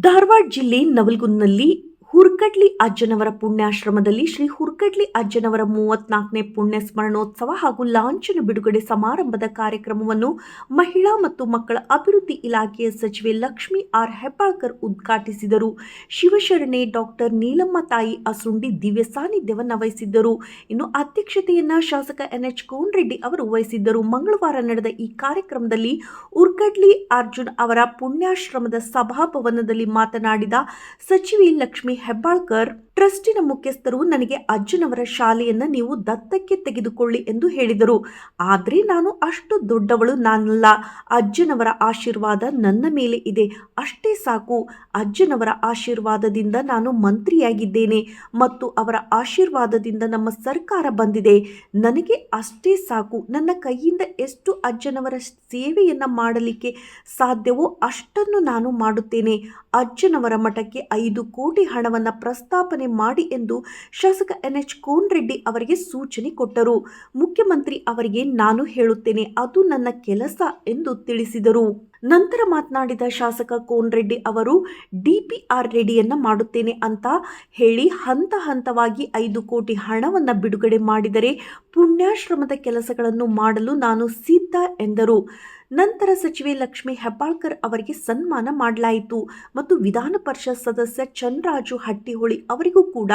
ಧಾರವಾಡ ಜಿಲ್ಲೆ ನವಲ್ಗುಂದ್ನಲ್ಲಿ ಹುರ್ಕಡ್ಲಿ ಅಜ್ಜನವರ ಪುಣ್ಯಾಶ್ರಮದಲ್ಲಿ ಶ್ರೀ ಹುರ್ಕಡ್ಲಿ ಅಜ್ಜನವರ ಮೂವತ್ನಾಲ್ಕನೇ ಪುಣ್ಯ ಸ್ಮರಣೋತ್ಸವ ಹಾಗೂ ಲಾಂಛನ ಬಿಡುಗಡೆ ಸಮಾರಂಭದ ಕಾರ್ಯಕ್ರಮವನ್ನು ಮಹಿಳಾ ಮತ್ತು ಮಕ್ಕಳ ಅಭಿವೃದ್ಧಿ ಇಲಾಖೆಯ ಸಚಿವೆ ಲಕ್ಷ್ಮಿ ಆರ್ ಹೆಬ್ಬಾಳ್ಕರ್ ಉದ್ಘಾಟಿಸಿದರು. ಶಿವಶರಣೆ ಡಾಕ್ಟರ್ ನೀಲಮ್ಮ ತಾಯಿ ಅಸುಂಡಿ ದಿವ್ಯ ಸಾನ್ನಿಧ್ಯವನ್ನು ವಹಿಸಿದ್ದರು. ಇನ್ನು ಅಧ್ಯಕ್ಷತೆಯನ್ನ ಶಾಸಕ ಎನ್ಎಚ್ ಕೋನ್ರೆಡ್ಡಿ ಅವರು ವಹಿಸಿದ್ದರು. ಮಂಗಳವಾರ ನಡೆದ ಈ ಕಾರ್ಯಕ್ರಮದಲ್ಲಿ ಉರ್ಕಡ್ಲಿ ಅರ್ಜುನ್ ಅವರ ಪುಣ್ಯಾಶ್ರಮದ ಸಭಾಭವನದಲ್ಲಿ ಮಾತನಾಡಿದ ಸಚಿವೆ ಲಕ್ಷ್ಮಿ ಹೆಬ್ಬಾಳ್ಕರ್, ಟ್ರಸ್ಟಿನ ಮುಖ್ಯಸ್ಥರು ನನಗೆ ಅಜ್ಜನವರ ಶಾಲೆಯನ್ನ ನೀವು ದತ್ತಕ್ಕೆ ತೆಗೆದುಕೊಳ್ಳಿ ಎಂದು ಹೇಳಿದರು. ಆದರೆ ನಾನು ಅಷ್ಟು ದೊಡ್ಡವಳು ನಾನಲ್ಲ. ಅಜ್ಜನವರ ಆಶೀರ್ವಾದ ನನ್ನ ಮೇಲೆ ಇದೆ. ಅಷ್ಟೇ ಸಾಕು. ಅಜ್ಜನವರ ಆಶೀರ್ವಾದದಿಂದ ನಾನು ಮಂತ್ರಿಯಾಗಿದ್ದೇನೆ ಮತ್ತು ಅವರ ಆಶೀರ್ವಾದದಿಂದ ನಮ್ಮ ಸರ್ಕಾರ ಬಂದಿದೆ. ನನಗೆ ಅಷ್ಟೇ ಸಾಕು. ನನ್ನ ಕೈಯಿಂದ ಎಷ್ಟು ಅಜ್ಜನವರ ಸೇವೆಯನ್ನು ಮಾಡಲಿಕ್ಕೆ ಸಾಧ್ಯವೋ ಅಷ್ಟನ್ನು ನಾನು ಮಾಡುತ್ತೇನೆ. ಅಜ್ಜನವರ ಮಠಕ್ಕೆ ಐದು ಕೋಟಿ ಹಣವನ್ನು ಪ್ರಸ್ತಾಪನೆ ಮಾಡಿ ಎಂದು ಶಾಸಕ ಎನ್ ಎಚ್ ಕೋನ್ರೆಡ್ಡಿ ಅವರಿಗೆ ಸೂಚನೆ ಕೊಟ್ಟರು. ಮುಖ್ಯಮಂತ್ರಿ ಅವರಿಗೆ ನಾನು ಹೇಳುತ್ತೇನೆ, ಅದು ನನ್ನ ಕೆಲಸ ಎಂದು ತಿಳಿಸಿದರು. ನಂತರ ಮಾತನಾಡಿದ ಶಾಸಕ ಕೋನ್ ರೆಡ್ಡಿ ಅವರು ಡಿಪಿಆರ್ ರೆಡಿಯನ್ನ ಮಾಡುತ್ತೇನೆ ಅಂತ ಹೇಳಿ ಹಂತ ಹಂತವಾಗಿ ಐದು ಕೋಟಿ ಹಣವನ್ನು ಬಿಡುಗಡೆ ಮಾಡಿದರೆ ಪುಣ್ಯಾಶ್ರಮದ ಕೆಲಸಗಳನ್ನು ಮಾಡಲು ನಾನು ಸಿದ್ಧ ಎಂದರು. ನಂತರ ಸಚಿವೆ ಲಕ್ಷ್ಮಿ ಹೆಬ್ಬಾಳ್ಕರ್ ಅವರಿಗೆ ಸನ್ಮಾನ ಮಾಡಲಾಯಿತು ಮತ್ತು ವಿಧಾನ ಪರಿಷತ್ ಸದಸ್ಯ ಚಂದ್ರರಾಜು ಹಟ್ಟಿಹೊಳಿ ಅವರಿಗೂ ಕೂಡ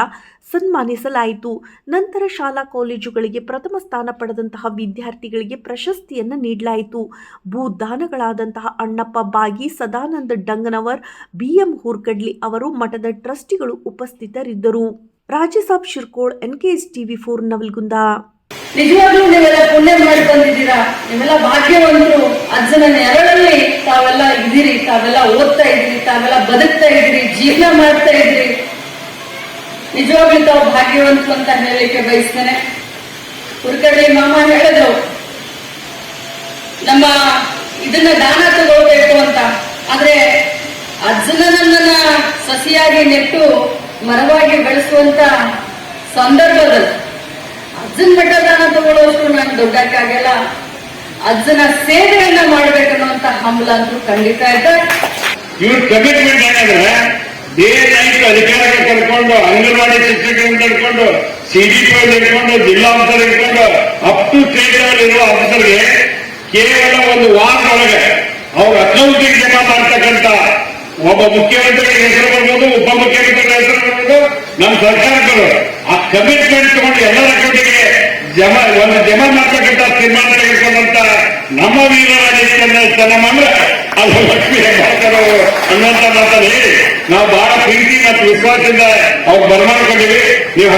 ಸನ್ಮಾನಿಸಲಾಯಿತು. ನಂತರ ಶಾಲಾ ಕಾಲೇಜುಗಳಿಗೆ ಪ್ರಥಮ ಸ್ಥಾನ ಪಡೆದಂತಹ ವಿದ್ಯಾರ್ಥಿಗಳಿಗೆ ಪ್ರಶಸ್ತಿಯನ್ನು ನೀಡಲಾಯಿತು. ಭೂದಾನಗಳಾದಂತಹ ಅಣ್ಣಪ್ಪ ಬಾಗಿ ಸದಾನಂದ ಡಂಗನವರ್, ಬಿಎಂ ಹುರ್ಕಡ್ಲಿ ಅವರು ಮಠದ ಟ್ರಸ್ಟಿಗಳು ಉಪಸ್ಥಿತರಿದ್ದರು. Rajasab Shirkol NKS TV for Navalgund. ನಿಜವಾಗ್ಲೂ ನೀವೆಲ್ಲ ಪುಣ್ಯ ಮಾಡಿ ಬಂದಿದ್ದೀರಾ? ನೀವೆಲ್ಲ ಭಾಗ್ಯವಂತರು ಅಜ್ಜನ ನೆರಳಲ್ಲಿ ತಾವೆಲ್ಲ ಇದ್ದೀರಿ, ತಾವೆಲ್ಲ ಓದ್ತಾ ಇದ್ರಿ ತಾವೆಲ್ಲ ಬದುಕ್ತಾ ಇದ್ರಿ ಜೀವನ ಮಾಡ್ತಾ ಇದ್ರಿ ನಿಜವಾಗ್ಲೂ ತಾವು ಭಾಗ್ಯವಂತರು ಅಂತ ಹೇಳಲಿಕ್ಕೆ ಬಯಸ್ತೇನೆ. ಹುರ್ಕಡ್ಲಿ ಮಾಮ ಹೇಳಿದ್ರು, ನಮ್ಮ ಇದನ್ನ ದಾನ ತಗೊಳ್ಬೇಕು ಅಂತ. ಆದ್ರೆ ಅಜ್ಜನನ್ನ ಸಸಿಯಾಗಿ ನೆಟ್ಟು ಮರವಾಗಿ ಬೆಳೆಸುವಂತ ಸಂದರ್ಭದಲ್ಲಿ ಅಜ್ಜನ ಮಠ ದಾನ ತಗೊಳ್ಳೋಷ್ಟು ನಾನು ದೊಡ್ಡಕ್ಕಾಗಲ್ಲ ಅಜ್ಜನ ಸೇವೆಯನ್ನ ಮಾಡ್ಬೇಕನ್ನುವಂತ ಹಂಬಲ ಅಂತೂ ಖಂಡಿತ ಇದೆ. ಇವ್ರ ಕಮಿಟ್ಮೆಂಟ್ ಏನಂದ್ರೆ ಬೇರೆ ನೈಟ್ ಅಧಿಕಾರಿಗಳು ಕರ್ಕೊಂಡು, ಅಂಗನವಾಡಿ ಶಿಕ್ಷಕರನ್ನು ಕರ್ಕೊಂಡು ಸಿಡಿಪಿ ಇಟ್ಕೊಂಡು ಜಿಲ್ಲಾ ಇಟ್ಕೊಂಡು ಅಪ್ ಟು ಸ್ಟೇಟ್ ಇರುವ ಆಫೀಸರ್ಗೆ ಕೇವಲ ಒಂದು ವಾರದೊಳಗೆ ಅವ್ರ ಅಕೌಂಟಿಗೆ ಜಮಾ ಮಾಡ್ತಕ್ಕಂತ ಒಬ್ಬ ಮುಖ್ಯಮಂತ್ರಿ ಹೆಸರು ಬರ್ಬೋದು ಉಪ ಮುಖ್ಯಮಂತ್ರಿಗಳ ಹೆಸರು ಬರ್ಬೋದು, ನಮ್ಮ ಸರ್ಕಾರಗಳು ಆ ಕಮಿಟ್ಮೆಂಟ್ ತಗೊಂಡು ಎಲ್ಲರ ಅಕೌಂಟಿಗೆ ಜಮಾ, ಒಂದು ಜಮಾ ಮಾಡ್ತಕ್ಕಂಥ ತೀರ್ಮಾನ ತೆಗೆದುಕೊಂಡಂತ ನಮ್ಮ ವೀರರಾಜೇಶ್ವರ ಚೆನ್ನಮ್ಮ ಅದು ಲಕ್ಷ್ಮೀ ಹೆಬ್ಬಾಳ್ಕರ್ ಅವರು ಅನ್ನುವಂತ ಮಾತಲ್ಲಿ ನಾವು ಬಹಳ ಪ್ರೀತಿ ಮತ್ತು ವಿಶ್ವಾಸದಿಂದ ಅವ್ರು ಬರಮಾಡ್ಕೊಂಡಿವಿ ನೀವು